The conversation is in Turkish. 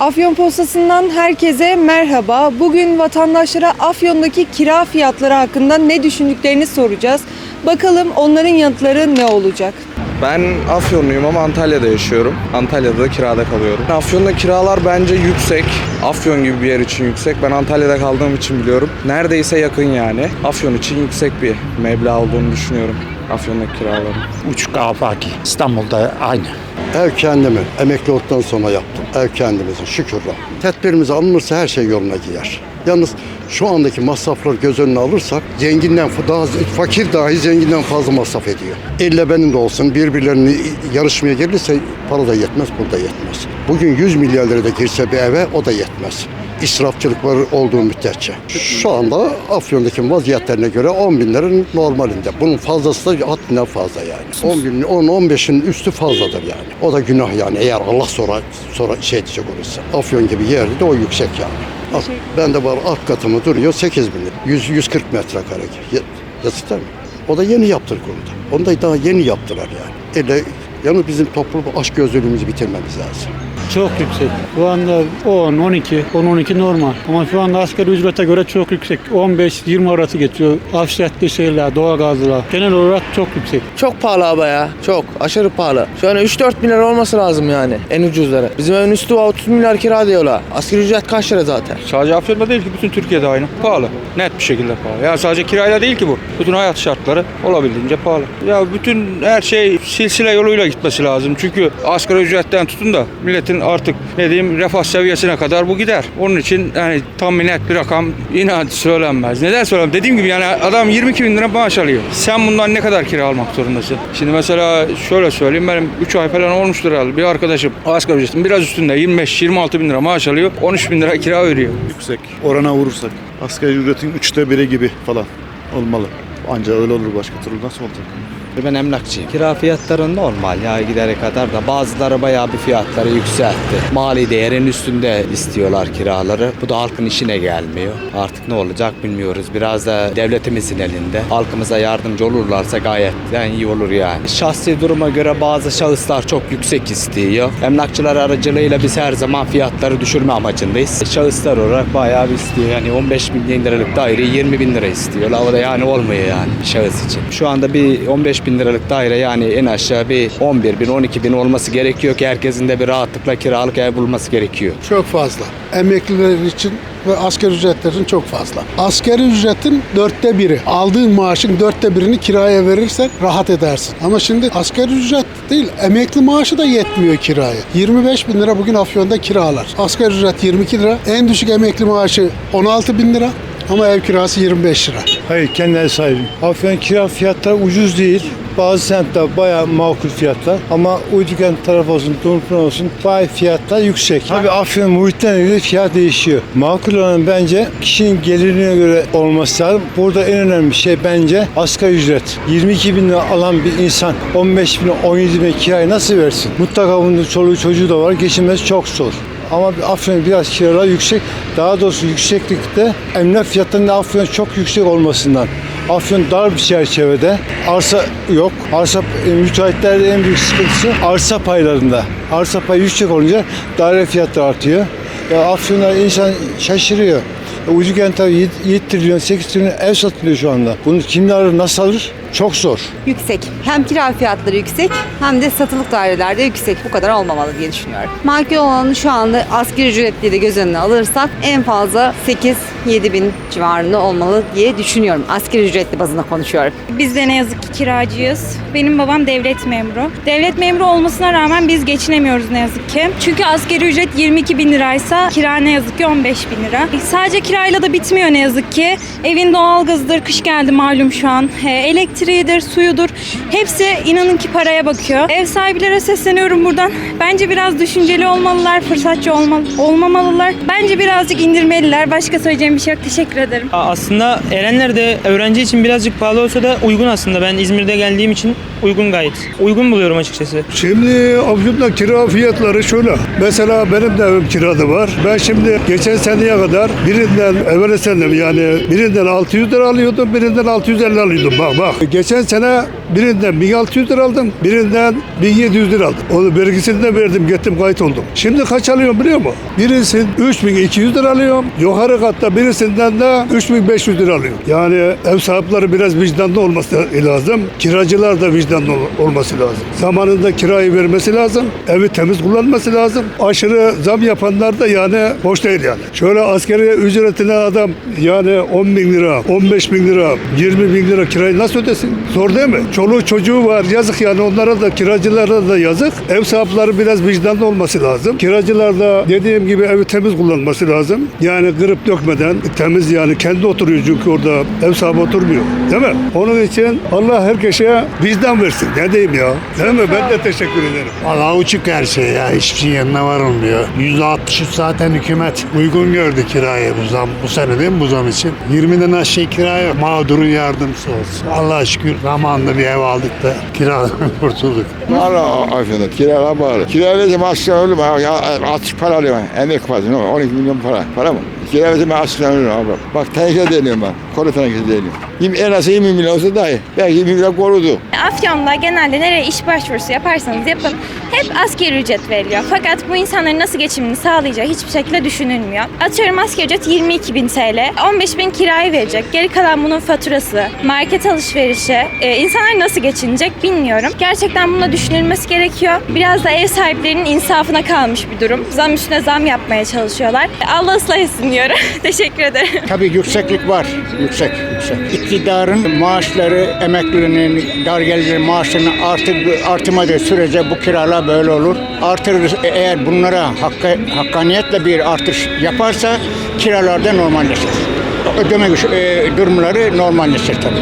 Afyon Postası'ndan herkese merhaba. Bugün vatandaşlara Afyon'daki kira fiyatları hakkında ne düşündüklerini soracağız. Bakalım onların yanıtları ne olacak? Ben Afyonluyum ama Antalya'da yaşıyorum. Antalya'da da kirada kalıyorum. Afyon'da kiralar bence yüksek. Afyon gibi bir yer için yüksek. Ben Antalya'da kaldığım için biliyorum. Neredeyse yakın yani. Afyon için yüksek bir meblağ olduğunu düşünüyorum. Afyon'daki kiraların. Uçuk afaki. İstanbul'da aynı. Ev kendimi emekli olduktan sonra yaptım. Ev kendimizin şükürler. Tedbirimiz alınırsa her şey yoluna girer. Yalnız şu andaki masrafları göz önüne alırsak zenginden daha fakir dahi zenginden fazla masraf ediyor. İlle benim de olsun birbirlerini yarışmaya gelirse para da yetmez, burada yetmez. Bugün 100 milyar lira da girse bir eve o da yetmez. İsrafçılık var olduğu müddetçe. Şu anda Afyon'daki vaziyetlerine göre 10 bin lira normalinde. Bunun fazlası da haddinden fazla yani. 10 bin, 10-15'in üstü fazladır yani. O da günah yani eğer Allah sonra sonra şey diyecek olursa. Afyon gibi yerde de o yüksek yani. Ben de var alt katımı duruyor 8 bin lira. 100, 140 metrekare. Ya- Yazık değil mi? O da yeni yaptırdık onu da. Onu da daha yeni yaptılar yani. Ele, yalnız bizim toplum aşk gözlülüğümüzü bitirmemiz lazım. Çok yüksek. Şu anda 10, 12, 10, 12 normal. Ama şu anda asgari ücrete göre çok yüksek. 15-20 arası geçiyor. Afşetli şeyler, doğalgazlar. Genel olarak çok yüksek. Çok pahalı abi ya. Çok. Aşırı pahalı. Şu an 3-4 milyar olması lazım yani. En ucuzları. Bizim evin üstü 30 milyar kira diyorlar. Asgari ücret kaç lira zaten? Sadece Afyon'da değil ki bütün Türkiye'de aynı. Pahalı. Net bir şekilde pahalı. Yani sadece kirayla değil ki bu. Bütün hayat şartları olabildiğince pahalı. Ya bütün her şey silsile yoluyla gitmesi lazım. Çünkü asgari ücretten tutun da milletin artık ne diyeyim refah seviyesine kadar bu gider. Onun için yani tam net bir rakam inan söylenmez. Neden söylenmez? Dediğim gibi yani adam 22 bin lira maaş alıyor. Sen bundan ne kadar kira almak zorundasın? Şimdi mesela şöyle söyleyeyim benim 3 ay falan olmuştur herhalde. Bir arkadaşım asgari ücretin biraz üstünde 25-26 bin lira maaş alıyor. 13 bin lira kira veriyor. yüksek orana vurursak. Asgari ücretin üçte biri gibi falan olmalı. Ancak öyle olur başka türlü nasıl olacak? Ben emlakçıyım. Kira fiyatları normal ya gidere kadar da bazıları bayağı bir fiyatları yükseltti. Mali değerin üstünde istiyorlar kiraları. Bu da halkın işine gelmiyor. Artık ne olacak bilmiyoruz. Biraz da devletimizin elinde. Halkımıza yardımcı olurlarsa gayet de iyi olur yani. Şahsi duruma göre bazı şahıslar çok yüksek istiyor. Emlakçılar aracılığıyla biz her zaman fiyatları düşürme amacındayız. Şahıslar olarak bayağı bir istiyor. Yani 15 bin liralık daire 20 bin lira istiyorlar. O da yani olmuyor yani şahıs için. Şu anda bir 15 bin liralık daire yani en aşağı bir 11 bin 12 bin olması gerekiyor ki herkesin de bir rahatlıkla kiralık ev bulması gerekiyor. Çok fazla. Emekliler için ve asgari ücretlerin çok fazla. Asgari ücretin dörtte biri. Aldığın maaşın dörtte birini kiraya verirsen rahat edersin. Ama şimdi asgari ücret değil, emekli maaşı da yetmiyor kiraya. 25 bin lira bugün Afyon'da kiralar. Asgari ücret 22 lira. En düşük emekli maaşı 16 bin lira. Ama ev kirası 25 lira. Hayır kendi ev sahibim. Afyon kira fiyatları ucuz değil. Bazı semtler bayağı makul fiyatlar ama Uyduken taraf olsun, Dumlupınar olsun bayağı fiyatlar yüksek. Tabii Afyon muhitten göre fiyat değişiyor. Makul olan bence kişinin gelirine göre olması lazım. Burada en önemli şey bence asgari ücret. 22 bin lira alan bir insan 15 bin, 17 bin kirayı nasıl versin? Mutlaka bunun çoluğu çocuğu da var. Geçinmesi çok zor. Ama Afyon biraz kiralar yüksek. Daha doğrusu yükseklikte emlak fiyatlarının Afyon çok yüksek olmasından. Afyon dar bir çerçevede. Arsa yok. Arsa e, müteahhitlerde en büyük sıkıntısı arsa paylarında. Arsa payı yüksek olunca daire fiyatları artıyor. Ya Afyon'da insan şaşırıyor. E, Ucu tabii 7, 7 trilyon, 8 trilyon ev satılıyor şu anda. Bunu kimler alır, nasıl alır? Çok zor. yüksek. Hem kira fiyatları yüksek hem de satılık dairelerde yüksek. Bu kadar olmamalı diye düşünüyorum. Makul olanı şu anda asgari ücretli de göz önüne alırsak en fazla 8-7 bin civarında olmalı diye düşünüyorum. Asgari ücretli bazında konuşuyorum. Biz de ne yazık ki kiracıyız. Benim babam devlet memuru. Devlet memuru olmasına rağmen biz geçinemiyoruz ne yazık ki. Çünkü asgari ücret 22 bin liraysa kira ne yazık ki 15 bin lira. Sadece kirayla da bitmiyor ne yazık ki. Evin doğalgazıdır, kış geldi malum şu an. Elektriğidir, suyudur. Hepsi inanın ki paraya bakıyor. Ev sahiplere sesleniyorum buradan. Bence biraz düşünceli olmalılar, fırsatçı olmalı, olmamalılar. Bence birazcık indirmeliler. Başka söyleyeceğim bir şey yok. Teşekkür ederim. Aslında Erenler de öğrenci için birazcık pahalı olsa da uygun aslında. Ben İzmir'de geldiğim için uygun gayet. Uygun buluyorum açıkçası. Şimdi Afyon'da kira fiyatları şöyle. Mesela benim de evim kirada var. Ben şimdi geçen seneye kadar birinden evvel senede yani birinden 600 lira alıyordum, birinden 650 alıyordum. Bak bak. geçen sene birinden 1600 lira aldım, birinden 1700 lira aldım. Onu vergisini de verdim, gittim kayıt oldum. Şimdi kaç alıyorum biliyor musun? Birisi 3200 lira alıyorum. Yukarı katta birisinden de 3500 lira alıyorum. Yani ev sahipleri biraz vicdanlı olması lazım. Kiracılar da vicdanlı ol- olması lazım. Zamanında kirayı vermesi lazım. Evi temiz kullanması lazım. Aşırı zam yapanlar da yani hoş değil yani. Şöyle askeri ücretine adam yani 10 bin lira, 15 bin lira, 20 bin lira kirayı nasıl ödesin? Zor değil mi? Çoluğu çocuğu var yazık yani onlara da kiracılara da yazık. Ev sahipleri biraz vicdanlı olması lazım. Kiracılar da dediğim gibi evi temiz kullanması lazım. Yani kırıp dökmeden temiz yani kendi oturuyor çünkü orada ev sahibi oturmuyor. Değil mi? Onun için Allah herkese vicdan versin. Ne diyeyim ya? Değil mi? Ben de teşekkür ederim. Valla uçuk her şey ya. Hiçbir şey yanına varılmıyor. %63 zaten hükümet uygun gördü kirayı bu zam. Bu sene değil mi bu zam için? 20'den aşağı kira yok. Mağdurun yardımcısı olsun. Allah'a şükür zamanında bir ev aldık da kiradan kurtulduk. Valla afiyet kiralar bağlı. Kira vereceğim aslında ölüm. Açık para alıyorum. Emek var? 12 milyon para. Para mı? Aslında ölüm abi. Bak teneke deniyorum ben. Koru teneke deniyorum. En az 20 milyon olsa dahi. Belki 20 milyon korudu. Afyon'da genelde nereye iş başvurusu yaparsanız yapın hep asgari ücret veriliyor. Fakat bu insanların nasıl geçimini sağlayacağı hiçbir şekilde düşünülmüyor. Atıyorum asgari ücret 22 bin TL, 15 bin kirayı verecek. Geri kalan bunun faturası, market alışverişi. Ee, insanlar nasıl geçinecek bilmiyorum. Gerçekten bunda düşünülmesi gerekiyor. Biraz da ev sahiplerinin insafına kalmış bir durum. Zam üstüne zam yapmaya çalışıyorlar. Allah ıslah etsin diyorum. Teşekkür ederim. Tabii yükseklik var. Yüksek, yüksek. İktidarın maaşları, emeklinin, dar gelirli maaşını artır, artırmadığı sürece bu kiralar böyle olur. Artırır eğer bunlara hakka, hakkaniyetle bir artış yaparsa kiralarda normalleşir. Ödeme güç- e, durumları normalleşir tabii.